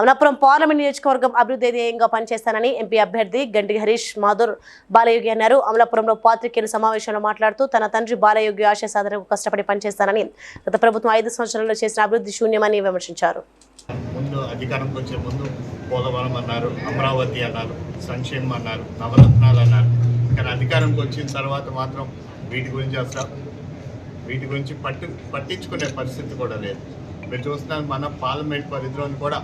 Amalapuram parliament నియోజకవర్గం అభివృద్ధి ధ్యేయంగా పనిచేస్తానని ఎంపీ అభ్యర్థి గంటి హరీష్ మాధుర్ బాలయోగి అన్నారు. అమలాపురంలో పాత్రికేయుల సమావేశంలో మాట్లాడుతూ తన తండ్రి బాలయోగి ఆశయ సాధనకు కష్టపడి పనిచేస్తానని గత ప్రభుత్వం ఐదు సంవత్సరాల్లో చేసిన అభివృద్ధి శూన్యమని విమర్శించారు. ముందు అధికారంకి వచ్చే ముందు పోలవరం అన్నారు అమరావతి అన్నారు సంక్షేమం అన్నారు నవరత్నాలు అన్నారు. కానీ అధికారంకి వచ్చిన తర్వాత మాత్రం వీటి గురించి అసలు వీటి గురించి పట్టు పట్టించుకునే పరిస్థితి కూడా లేదు. మీరు చూస్తున్నారు మన పార్లమెంట్ పరిధిలోని కూడా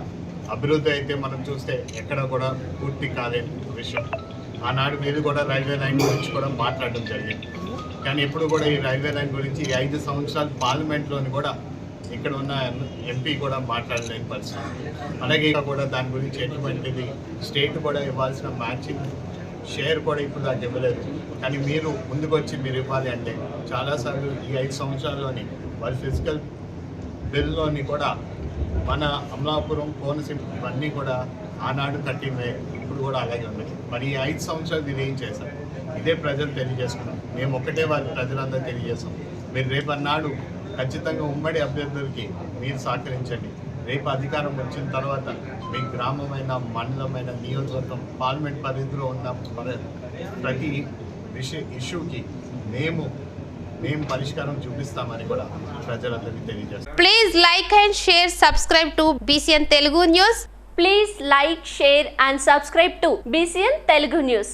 అభివృద్ధి అయితే మనం చూస్తే ఎక్కడ కూడా పూర్తి కాలేని విషయం. ఆనాడు మీరు కూడా రైల్వే లైన్ గురించి కూడా మాట్లాడడం జరిగింది. కానీ ఎప్పుడు కూడా ఈ రైల్వే లైన్ గురించి ఈ ఐదు సంవత్సరాలు పార్లమెంట్లోని కూడా ఇక్కడ ఉన్న ఎంపీ కూడా మాట్లాడలేని పరిస్థితి. అలాగే కూడా దాని గురించి ఎటువంటిది స్టేట్ కూడా ఇవ్వాల్సిన మ్యాచింగ్ షేర్ కూడా ఇప్పుడు దాకా ఇవ్వలేదు. కానీ మీరు ముందుకు వచ్చి మీరు ఇవ్వాలి అంటే చాలాసార్లు ఈ ఐదు సంవత్సరాల్లోని వారి ఫిజికల్ బిల్లోని కూడా మన అమలాపురం కోనసీమ ఇవన్నీ కూడా ఆనాడు కట్టినవే ఇప్పుడు కూడా అలాగే ఉన్నాయి. మరి ఈ ఐదు సంవత్సరాలు మీరు ఏం చేశారు ఇదే ప్రజలు తెలియజేసుకున్నాం మేము ఒకటే వారి ప్రజలందరూ తెలియజేస్తాం. మీరు రేపన్నాడు ఖచ్చితంగా ఉమ్మడి అభ్యర్థులకి మీరు సహకరించండి. రేపు అధికారం వచ్చిన తర్వాత మీ గ్రామమైన మండలమైన నియోజకవర్గం పార్లమెంట్ పరిధిలో ఉన్న ప్రతి విషయ ఇష్యూకి మేము మేము పరిష్కారం చూపిస్తామని కూడా ప్రజలందరికీ తెలియజేస్తాం Please like and share, subscribe to BCN Telugu News. Please like, share and subscribe to BCN Telugu News.